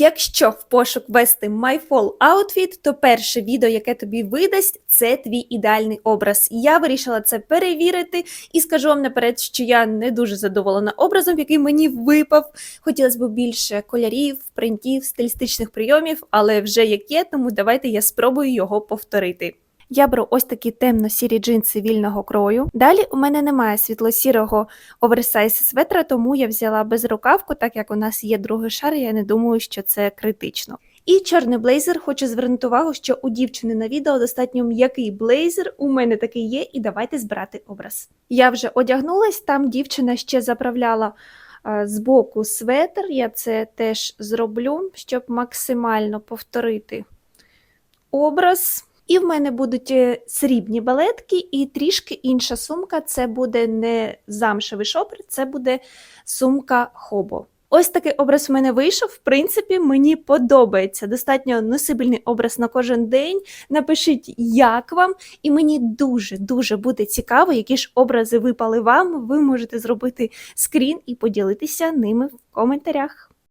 Якщо в пошук ввести My Fall Outfit, то перше відео, яке тобі видасть, це твій ідеальний образ. Я вирішила це перевірити і скажу вам наперед, що я не дуже задоволена образом, який мені випав. Хотілося б більше кольорів, принтів, стилістичних прийомів, але вже як є, тому давайте я спробую його повторити. Я беру ось такі темно-сірі джинси вільного крою. Далі у мене немає світло-сірого оверсайз светра, тому я взяла безрукавку, так як у нас є другий шар, я не думаю, що це критично. І чорний блейзер, хочу звернути увагу, що у дівчини на відео достатньо м'який блейзер, у мене такий є, і давайте збирати образ. Я вже одягнулась, там дівчина ще заправляла е, збоку светр, я це теж зроблю, щоб максимально повторити образ. І в мене будуть е, срібні балетки, і трішки інша сумка. Це буде не замшевий шопер, це буде сумка хобо. Ось такий образ в мене вийшов. В принципі, мені подобається. Достатньо носибельний образ на кожен день. Напишіть, як вам, і мені дуже дуже буде цікаво, які ж образи випали вам. Ви можете зробити скрін і поділитися ними в коментарях.